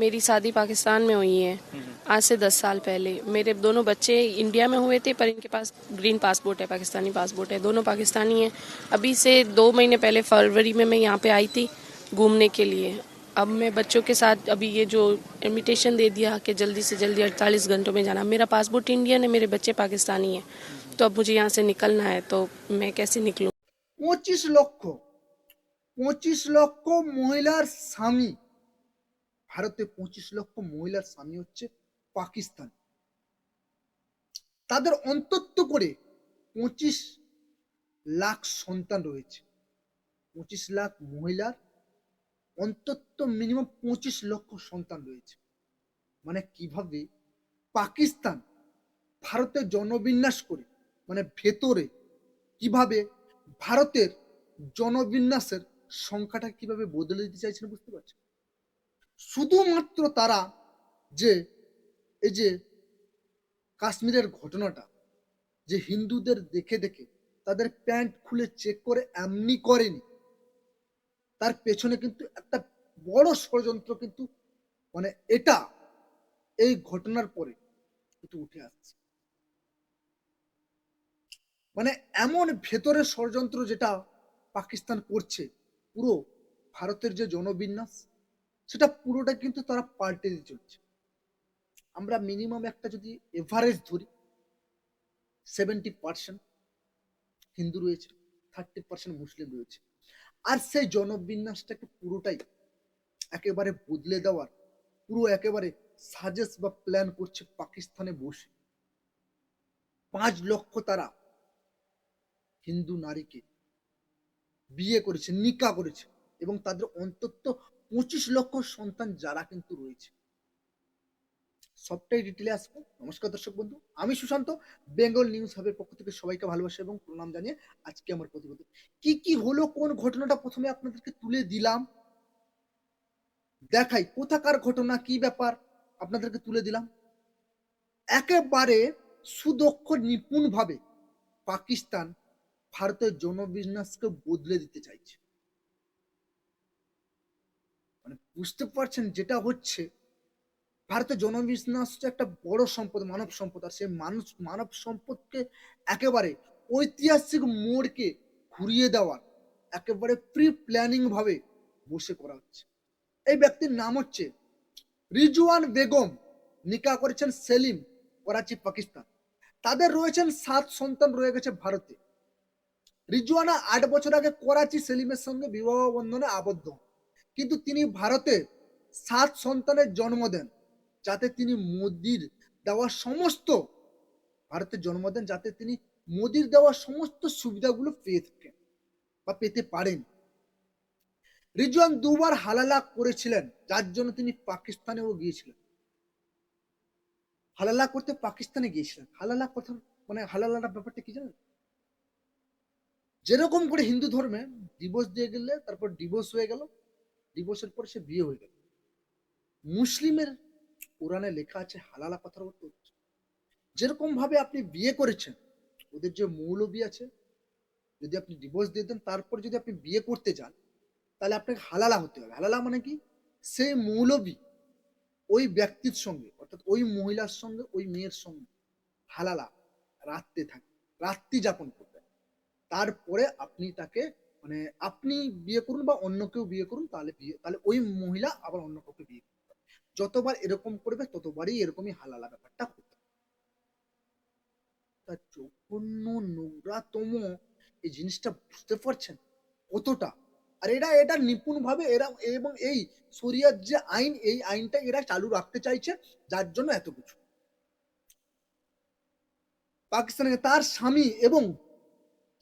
मेरी शादी पाकिस्तान में हुई है आज से दस साल पहले मेरे दोनों बच्चे इंडिया में हुए थे पर इनके पास ग्रीन पासपोर्ट है पाकिस्तानी पासपोर्ट है दोनों पाकिस्तानी हैं अभी से दो महीने पहले फरवरी में मैं यहाँ पे आई थी घूमने के लिए अब मैं बच्चों के साथ अभी ये जो इनविटेशन दे दिया कि जल्दी से जल्दी 48 घंटों में जाना मेरा पासपोर्ट इंडियन है मेरे बच्चे पाकिस्तानी हैं तो अब मुझे यहाँ से निकलना है तो मैं कैसे निकलूँ পঁচিশ লক্ষ পঁচিশ লক্ষ মহিলার স্বামী ভারতে পঁচিশ লক্ষ মহিলার স্বামী হচ্ছে পাকিস্তান। তাদের অন্তত করে পঁচিশ লাখ সন্তান রয়েছে। পঁচিশ লাখ মহিলার অন্তত মিনিমাম পঁচিশ লক্ষ সন্তান রয়েছে। মানে কীভাবে পাকিস্তান ভারতের জনবিন্যাস করে মানে ভেতরে কীভাবে ভারতের জনবিন্যাসের সংখ্যাটা কীভাবে বদলে দিতে চাইছেন বুঝতে পারছেন? শুধুমাত্র তারা যে, এই যে কাশ্মীরের ঘটনাটা, যে হিন্দুদের দেখে দেখে তাদের প্যান্ট খুলে চেক করে এমনি করেনি, তার পেছনে কিন্তু একটা বড় ষড়যন্ত্র কিন্তু মানে এটা এই ঘটনার পরে কিন্তু উঠে আসছে। মানে এমন ভেতরে ষড়যন্ত্র যেটা পাকিস্তান করছে, পুরো ভারতের যে জনবিন্যাস সেটা পুরোটা কিন্তু তারা পাল্টে দিয়ে চলছে। আমরা মিনিমাম একটা যদি এভারেজ ধরি সেভেন্টি পার্সেন্ট হিন্দু রয়েছে থার্টি পার্সেন্ট মুসলিম রয়েছে। আর সেই জনবিন্যাসটাকে পুরোটাই একেবারে বদলে দেওয়ার, পুরো একেবারে সাজেস বা প্ল্যান করছে পাকিস্তানে বসে। পাঁচ লক্ষ তারা হিন্দু নারীকে বিয়ে করেছে, নিকা করেছে এবং তাদের অন্তত পঁচিশ লক্ষ সন্তান যারা কিন্তু রয়েছে। সবটাই ডিটেলে আসব। নমস্কার দর্শক বন্ধু, আমি সুশান্ত, বেঙ্গল নিউজ হাবের পক্ষ থেকে সবাইকে ভালোবাসা এবং প্রণাম জানিয়ে আজকে আমার প্রতিবেদন। কি কি হলো, কোন ঘটনাটা প্রথমে আপনাদেরকে তুলে দিলাম? দেখাই, কোথাকার ঘটনা, কি ব্যাপার আপনাদেরকে তুলে দিলাম। একেবারে সুদক্ষ নিপুণ ভাবে পাকিস্তান ভারতের জনবিন্যাসকে বদলে দিতে চাইছে মানে বুঝতে পারছেন যেটা হচ্ছে? ভারতের জনবিন্যাস হচ্ছে একটা বড় সম্পদ, মানব সম্পদ, আর সেই মানুষ, মানব সম্পদকে একেবারে ঐতিহাসিক মোড়কে ঘুরিয়ে দেওয়ার, একেবারে প্রি প্ল্যানিং ভাবে বসে করা হচ্ছে। এই ব্যক্তির নাম হচ্ছে রিজওয়ান বেগম, নিকা করেছেন সেলিম, করাচি, পাকিস্তান। তাদের রয়েছেন সাত সন্তান রয়ে গেছে ভারতে। রিজওয়ানা আট বছর আগে করাচি সেলিমের সঙ্গে বিবাহ বন্ধনে আবদ্ধ হন। কিন্তু তিনি ভারতে সাত সন্তানের জন্ম দেন, যাতে তিনি মোদির দেওয়া সমস্ত, ভারতে জন্ম দেন যাতে তিনি মোদির দেওয়া সমস্ত সুবিধাগুলো পেয়ে থাকেন বা পেতে পারেন। রিজওয়ান দুবার হালালা করেছিলেন, যার জন্য তিনি পাকিস্তানেও গিয়েছিলেন। হালালা করতে পাকিস্তানে গিয়েছিলেন। হালালা কথা মানে হালালাটা ব্যাপারটা কি জানেন? যেরকম করে হিন্দু ধর্মে ডিভোর্স দিয়ে গেলে, তারপর ডিভোর্স হয়ে গেল ডিভোর্সের পর সে বিয়ে হয়ে গেল। মুসলিমের কোরআনে লেখা আছে, হালালা কথার অর্থ যেরকম ভাবে আপনি বিয়ে করেছেন, ওদের যে মৌলবি আছে, যদি আপনি ডিভোর্স দিয়ে দেন, তারপর যদি আপনি বিয়ে করতে যান, তাহলে আপনাকে হালালা হতে হবে। হালালা মানে কি? সেই মৌলবি ওই ব্যক্তির সঙ্গে, অর্থাৎ ওই মহিলার সঙ্গে, ওই মেয়ের সঙ্গে হালালা রাত্রে থাকে, রাত্রি যাপন করবেন। তারপরে আপনি তাকে মানে আপনি বিয়ে করুন বা অন্য কেউ বিয়ে করুন, তাহলে বিয়ে, তাহলে ওই মহিলা আবার অন্য কাউকে বিয়ে পারে। যতবার এরকম করবে, ততবারই এরকমই হালালা ব্যাপারটা হতে। তা জঘন্য নোংরাতম এই জিনিসটা বুঝতে পারছেন কতটা আর এরা এটা নিপুণ ভাবে এরা এবং এই শরিয়ার যে আইন, এই আইনটা এরা চালু রাখতে চাইছে, যার জন্য এত কিছু পাকিস্তানে তার স্বামী এবং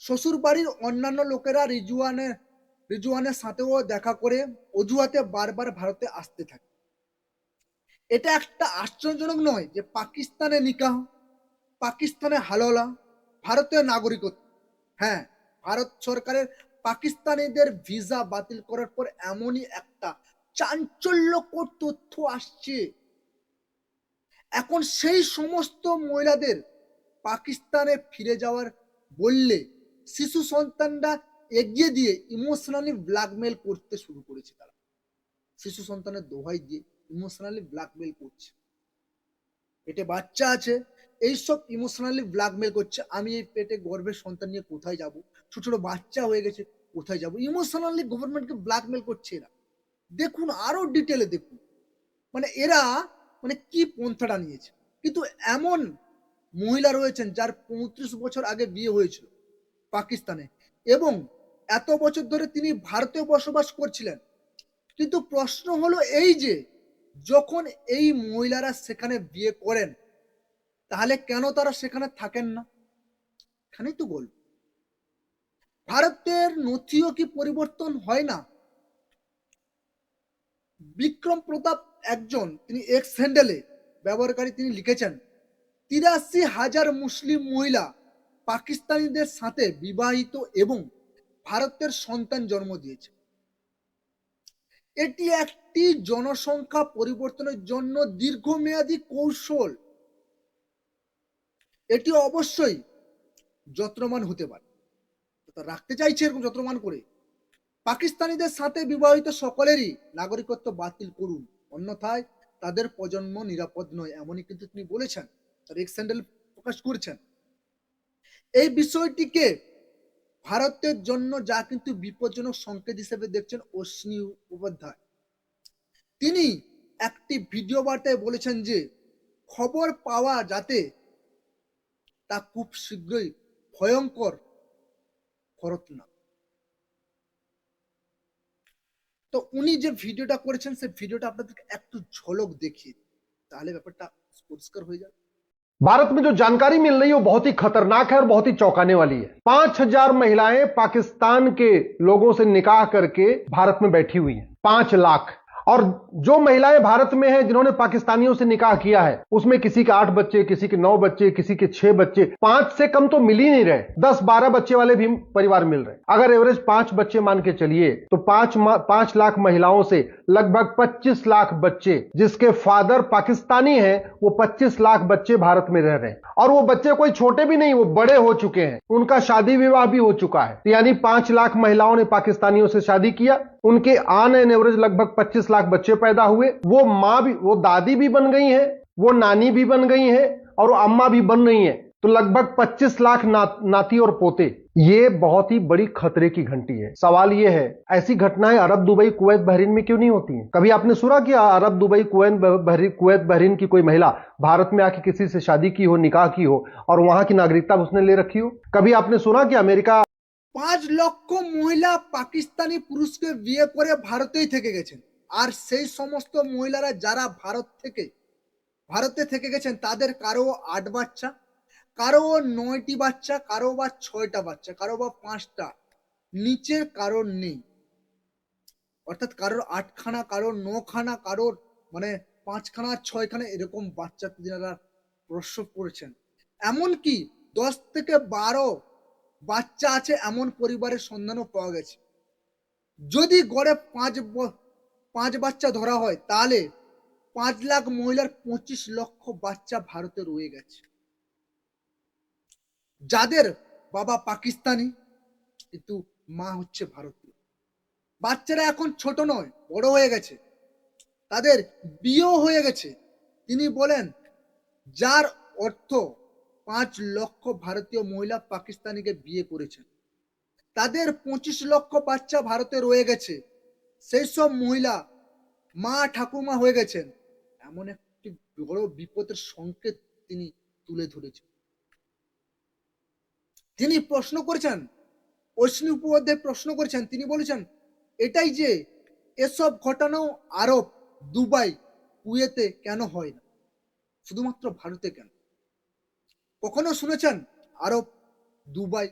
শ্বশুর বাড়ির অন্যান্য লোকেরা রিজওয়ানের রিজুয়ানের সাথেও দেখা করে অজুহাতে বারবার ভারতে আসতে থাকে। এটা একটা আশ্চর্যজনক নয় যে পাকিস্তানে নিকাহ, পাকিস্তানে হাললা ভারতীয় নাগরিকত্ব। হ্যাঁ ভারত সরকারের পাকিস্তানিদের ভিসা বাতিল করার পর এমনই একটা চাঞ্চল্যকর তথ্য আসছে। এখন সেই সমস্ত মহিলাদের পাকিস্তানে ফিরে যাওয়ার বললে শিশু সন্তানরা এগিয়ে দিয়ে ইমোশনালি ব্ল্যাকমেল করতে শুরু করেছে তারা। শিশু সন্তানের দোহাই দিয়ে ইমোশনালি ব্ল্যাকমেল করছে। পেটে বাচ্চা আছে, এইসব ইমোশনালি ব্ল্যাকমেল করছে, আমি এই পেটে গর্ভের সন্তান নিয়ে কোথায় যাব? ছোট ছোট বাচ্চা হয়ে গেছে, কোথায় যাব? ইমোশনালি গভর্নমেন্টকে ব্ল্যাকমেল করছে এরা। দেখুন, আরও ডিটেলে দেখুন। মানে এরা মানে কি পন্থাটা নিয়েছে? কিন্তু এমন মহিলা রয়েছেন যার পঁয়ত্রিশ বছর আগে বিয়ে হয়েছিল। পাকিস্তানে। এবং এত বছর ধরে তিনি ভারতে বসবাস করছিলেন। কিন্তু প্রশ্ন হলো এই যে, যখন এই মহিলারা সেখানে বিয়ে করেন, তাহলে কেন তারা সেখানে থাকেন না? এখানেই তো গল্প ভারতের নথিও কি পরিবর্তন হয় না? বিক্রম প্রতাপ একজন, তিনি এক্স হ্যান্ডেলে ব্যবহারকারী তিনি লিখেছেন, তিরাশি হাজার মুসলিম মহিলা পাকিস্তানিদের সাথে বিবাহিত এবং ভারতের সন্তান জন্ম দিয়েছে। এটি একটি জনসংখ্যা পরিবর্তনের জন্য দীর্ঘমেয়াদী কৌশল। এটি অবশ্যই যত্নমান হতে পারে। রাখতে চাইছে এরকম যত্নমান করে। পাকিস্তানিদের সাথে বিবাহিত সকলেরই নাগরিকত্ব বাতিল করুন। অন্যথায় তাদের প্রজন্ম নিরাপদ নয়, এমনই কিন্তু তিনি বলেছেন। তার এক্স প্রকাশ করেছেন। এই বিষয়টিকে ভারতের জন্য যা কিন্তু বিপজ্জনক সংকেত হিসেবে দেখছেন অশ্বিনী উপাধ্যায়। তিনি একটি ভিডিও বার্তায় বলেছেন যে, খবর পাওয়া যাতে তা খুব শীঘ্রই ভয়ঙ্কর ফরত না। তো উনি যে ভিডিওটা করেছেন, সেই ভিডিওটা আপনাদেরকে একটু ঝলক দেখিয়ে। তাহলে ব্যাপারটা পরিষ্কার হয়ে যাবে। भारत में जो जानकारी मिल रही है, वो बहुत ही खतरनाक है और बहुत ही चौंकाने वाली है। पाँच हज़ार महिलाएँ पाकिस्तान के लोगों से निकाह करके भारत में बैठी हुई हैं। पाँच लाख। और जो महिलाएँ भारत में हैं, जिन्होंने पाकिस्तानियों से निकाह किया है, उसमें किसी के आठ बच्चे, किसी के नौ बच्चे, किसी के छह बच्चे, पाँच से कम तो मिल ही नहीं रहे। दस, बारह बच्चे वाले भी परिवार मिल रहे। अगर एवरेज पाँच बच्चे मान के चलिए तो पाँच पाँच लाख महिलाओं से लगभग 25 लाख बच्चे, जिसके फादर पाकिस्तानी है, वो 25 लाख बच्चे भारत में रह रहे हैं। और वो बच्चे कोई छोटे भी नहीं, वो बड़े हो चुके हैं। उनका शादी विवाह भी हो चुका है। यानी पाँच लाख महिलाओं ने पाकिस्तानियों से शादी किया। उनके आन एन एवरेज लगभग 25 लाख बच्चे पैदा हुए वो माँ भी वो दादी भी बन गई हैं वो नानी भी बन गई हैं और वो अम्मा भी बन रही हैं तो लगभग 25 लाख ना, नाती और पोते ये बहुत ही बड़ी खतरे की घंटी है सवाल ये है ऐसी घटनाएं अरब दुबई कुवैत बहरीन में क्यों नहीं होती हैं कभी आपने सुना कि Arab Dubai Kuwait Bahrain Kuwait Bahrain की कोई महिला भारत में आके किसी से शादी की हो निकाह की हो और वहां की नागरिकता उसने ले रखी हो कभी आपने सुना कि अमेरिका পাঁচ লক্ষ মহিলা পাকিস্তানি পুরুষকে বিয়ে করে ভারতেই থেকে গেছেন আর সেই সমস্ত মহিলারা যারা ভারত থেকে, ভারতে থেকে গেছেন, তাদের কারও আট বাচ্চা, কারও নয়টি বাচ্চা, কারও বা ছয়টা বাচ্চা, কারও বা পাঁচটা, নিচের কারোর নেই। অর্থাৎ কারোর আটখানা, কারোর নখানা, কারোর মানে পাঁচখানা, ছয়খানা এরকম বাচ্চা যারা প্রসব করেছেন। এমনকি দশ থেকে বারো বাচ্চা আছে এমন পরিবারের সন্ধানও পাওয়া গেছে। যদি গড়ে পাঁচ পাঁচ বাচ্চা ধরা হয়, তাহলে পাঁচ লাখ মহিলার পঁচিশ লক্ষ বাচ্চা ভারতে রয়ে গেছে। যাদের বাবা পাকিস্তানি, কিন্তু মা হচ্ছে ভারতীয়। বাচ্চারা এখন ছোট নয়, বড় হয়ে গেছে। তাদের বিয়েও হয়ে গেছে। তিনি বলেন, যার অর্থ পাঁচ লক্ষ ভারতীয় মহিলা পাকিস্তানিকে বিয়ে করেছেন। তাদের পঁচিশ লক্ষ বাচ্চা ভারতে রয়ে গেছে। সেই সব মহিলা মা ঠাকুমা হয়ে গেছেন। এমন একটি বড় বিপদের সংকেত তিনি তুলে ধরেছেন। তিনি প্রশ্ন করেছেন, অশ্বিনী উপোপাধ্যায় প্রশ্ন করেছেন, তিনি বলেছেন, এটাই যে এসব ঘটানো আরব দুবাই, কুয়েতে কেন হয় না? শুধুমাত্র ভারতে কেন? কখনো শুনেছেন, আরব দুবাই,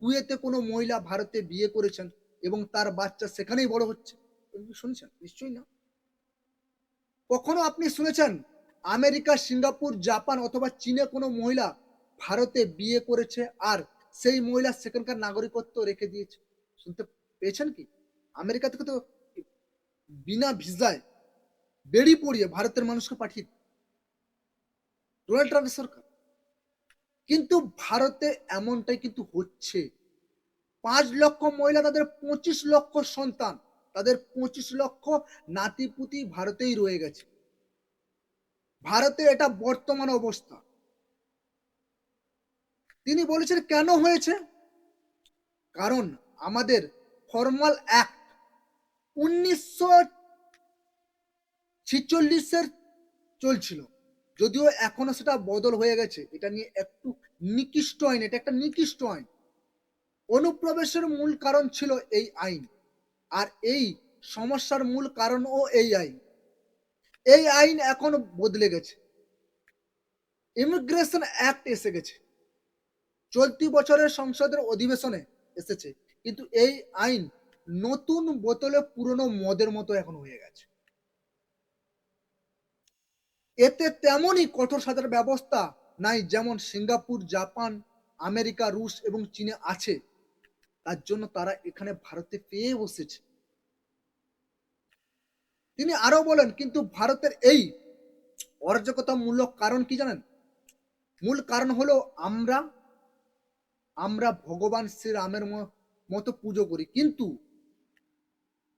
কুয়েতে কোনো মহিলা ভারতে বিয়ে করেছেন এবং তার বাচ্চা সেখানেই বড় হচ্ছে? শুনেছেন? নিশ্চয়ই না। কখনো আপনি শুনেছেন, আমেরিকা, সিঙ্গাপুর, জাপান অথবা চীনে কোনো মহিলা ভারতে বিয়ে করেছে আর সেই মহিলা সেখানকার নাগরিকত্ব রেখে দিয়েছে? শুনতে পেয়েছেন কি? আমেরিকা থেকে তো বিনা ভিসায় বেড়ি পড়িয়ে ভারতের মানুষকে পাঠিয়ে। ডোনাল্ড ট্রাম্পের সরকার। কিন্তু ভারতে এমনটাই কিন্তু হচ্ছে। পাঁচ লক্ষ মহিলা, তাদের পঁচিশ লক্ষ সন্তান তাদের পঁচিশ লক্ষ নাতিপুতি ভারতেই রয়ে গেছে। ভারতে এটা বর্তমান অবস্থা। তিনি বলেছেন, কেন হয়েছে? কারণ আমাদের ফর্মাল অ্যাক্ট উনিশশো ছিচল্লিশের চলছিল। যদিও এখনও সেটা বদল হয়ে গেছে। এটা নিয়ে একটু নিকৃষ্ট আইন, এটা একটা নিকৃষ্ট আইন। অনুপ্রবেশের মূল কারণ ছিল এই আইন। আর এই সমস্যার মূল কারণও এই আইন। এই আইন এখন বদলে গেছে। ইমিগ্রেশন অ্যাক্ট এসে গেছে। চলতি বছরের সংসদের অধিবেশনে এসেছে। কিন্তু এই আইন নতুন বোতলে পুরনো মদের মতো এখন হয়ে গেছে। এতে তেমনই কঠোর সাজার ব্যবস্থা নাই যেমন সিঙ্গাপুর, জাপান, আমেরিকা, রুশ এবং চীনে আছে। তার জন্য তারা এখানে ভারতে পেয়ে বসেছে। তিনি আরও বলেন, কিন্তু ভারতের এই অরাজকতামূলক কারণ কি জানেন? মূল কারণ হলো আমরা আমরা ভগবান শ্রীরামের মতো পুজো করি, কিন্তু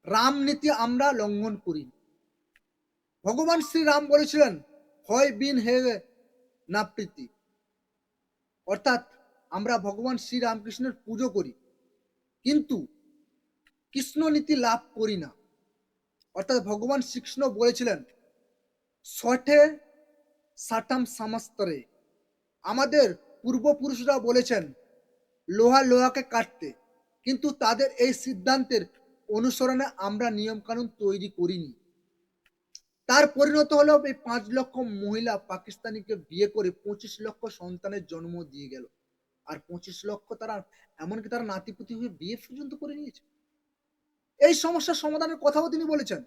রাম নীতি আমরা লঙ্ঘন করি ভগবান শ্রীরাম বলেছিলেন হয় বিন হে, না, প্রীতি। অর্থাৎ আমরা ভগবান শ্রীরামকৃষ্ণের পুজো করি। কিন্তু কৃষ্ণ নীতি লাভ করি না। অর্থাৎ ভগবান শ্রীকৃষ্ণ বলেছিলেন সঠে সাটাম সামাস্তরে আমাদের পূর্বপুরুষরা বলেছেন, লোহা লোহাকে কাটতে। কিন্তু তাদের এই সিদ্ধান্তের অনুসরণে আমরা নিয়মকানুন তৈরি করিনি। তার পরিণত হলো এই পাঁচ লক্ষ মহিলা পাকিস্তানিকে বিয়ে করে পঁচিশ লক্ষ সন্তানের জন্ম দিয়ে গেল। আর পঁচিশ লক্ষ তারা, এমনকি তারা নাতিপুতি হয়ে বিয়ে পর্যন্ত করে নিয়েছে। এই সমস্যার সমাধানের কথাও তিনি বলেছেন।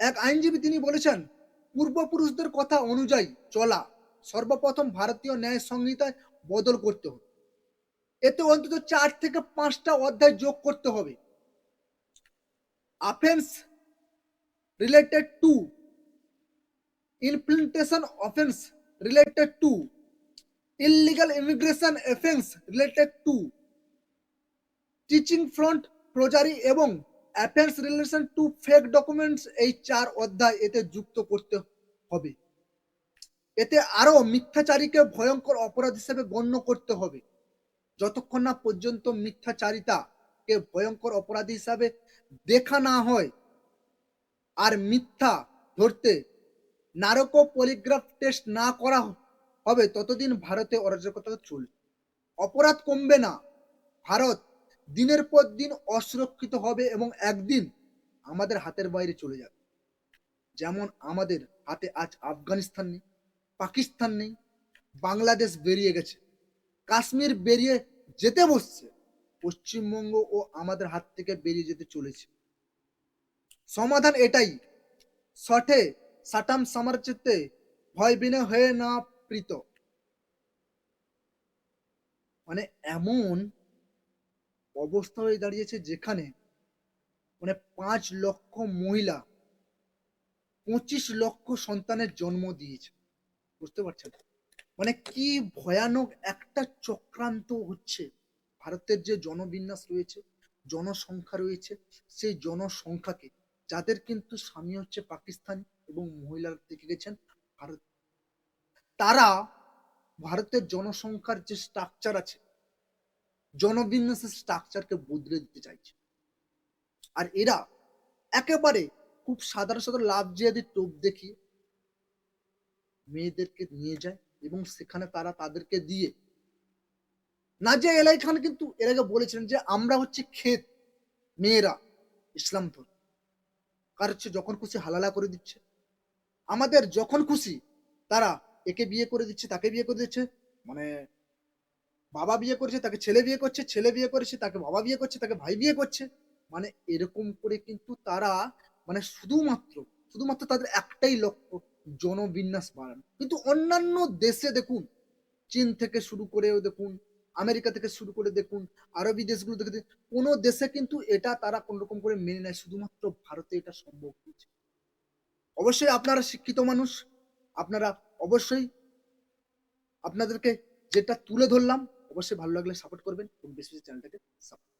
এক আইনজীবী তিনি বলেছেন, পূর্বপুরুষদের কথা অনুযায়ী চলা সর্বপ্রথম ভারতীয় ন্যায় সংহিতায় বদল করতে হবে। এতে অন্তত চার থেকে পাঁচটা অধ্যায় যোগ করতে হবে। Offence related to implementation offence related to illegal immigration offense related to teaching front forgery এবং offence relation to fake documents এই চার অধ্যায় এতে যুক্ত করতে হবে। এতে আরও মিথ্যাচারীকে ভয়ঙ্কর অপরাধ হিসেবে গণ্য করতে হবে। যতক্ষণ না পর্যন্ত মিথ্যাচারিতাকে ভয়ঙ্কর অপরাধ হিসাবে দেখা না হয় আর মিথ্যা ধরতে নারকো পলিগ্রাফ টেস্ট না করা হবে, ততদিন ভারতে অরাজকতা চলবে। অপরাধ কমবে না। ভারত দিনের পর দিন অসুরক্ষিত হবে এবং একদিন আমাদের হাতের বাইরে চলে যাবে। যেমন আমাদের হাতে আজ আফগানিস্তান নেই, পাকিস্তান নেই, বাংলাদেশ বেরিয়ে গেছে, কাশ্মীর বেরিয়ে যেতে বসছে, পশ্চিমবঙ্গ ও আমাদের হাত থেকে বেরিয়ে যেতে চলেছে। সমাধান এটাই সঠে সাটাম সামারচিত্তে ভয় বিনে হয়ে না প্রীত মানে এমন অবস্থা হয়ে দাঁড়িয়েছে যেখানে মানে পাঁচ লক্ষ মহিলা, পঁচিশ লক্ষ সন্তানের জন্ম দিয়েছে। বুঝতে পারছেন? মানে কি ভয়ানক একটা চক্রান্ত হচ্ছে। ভারতের যে জনবিন্যাস রয়েছে, জনসংখ্যা রয়েছে, সেই জনসংখ্যাকে, যাদের কিন্তু স্বামী হচ্ছে পাকিস্তান এবং মহিলারা থেকে গেছেন, ভারত তারা ভারতের জনসংখ্যার যে স্ট্রাকচার আছে জনবিন্যাসের স্ট্রাকচারকে বদলে দিতে চাইছে। আর এরা একেবারে খুব সাধারণ সাধারণ লাভ জিয়াদি টোপ দেখিয়ে মেয়েদেরকে নিয়ে যায় এবং সেখানে তারা তাদেরকে দিয়ে নাজিয়া এলাই খান কিন্তু এর আগে বলেছিলেন যে, আমরা হচ্ছে ক্ষেত, মেয়েরা, ইসলাম ধর্ম। কার হচ্ছে যখন খুশি হালালা করে দিচ্ছে। আমাদের যখন খুশি তারা একে বিয়ে করে দিচ্ছে তাকে বিয়ে করে দিচ্ছে। মানে বাবা বিয়ে করছে তাকে ছেলে বিয়ে করছে ছেলে বিয়ে করেছে তাকে বাবা বিয়ে করছে তাকে ভাই বিয়ে করছে। মানে এরকম করে কিন্তু তারা মানে শুধুমাত্র শুধুমাত্র তাদের একটাই লক্ষ্য জনবিন্যাস বাড়ানো। কিন্তু অন্যান্য দেশে দেখুন চীন থেকে শুরু করেও দেখুন আমেরিকা থেকে শুরু করে দেখুন আরবি দেশগুলো দেখুন, কোনো দেশে কিন্তু এটা তারা কোন রকম করে মেনে নেয় শুধুমাত্র ভারতে এটা সম্ভব হয়েছে। অবশ্যই আপনারা শিক্ষিত মানুষ আপনারা অবশ্যই আপনাদেরকে যেটা তুলে ধরলাম, অবশ্যই ভালো লাগলে সাপোর্ট করবেন এবং বেশি বেশি চ্যানেলটাকে সাপোর্ট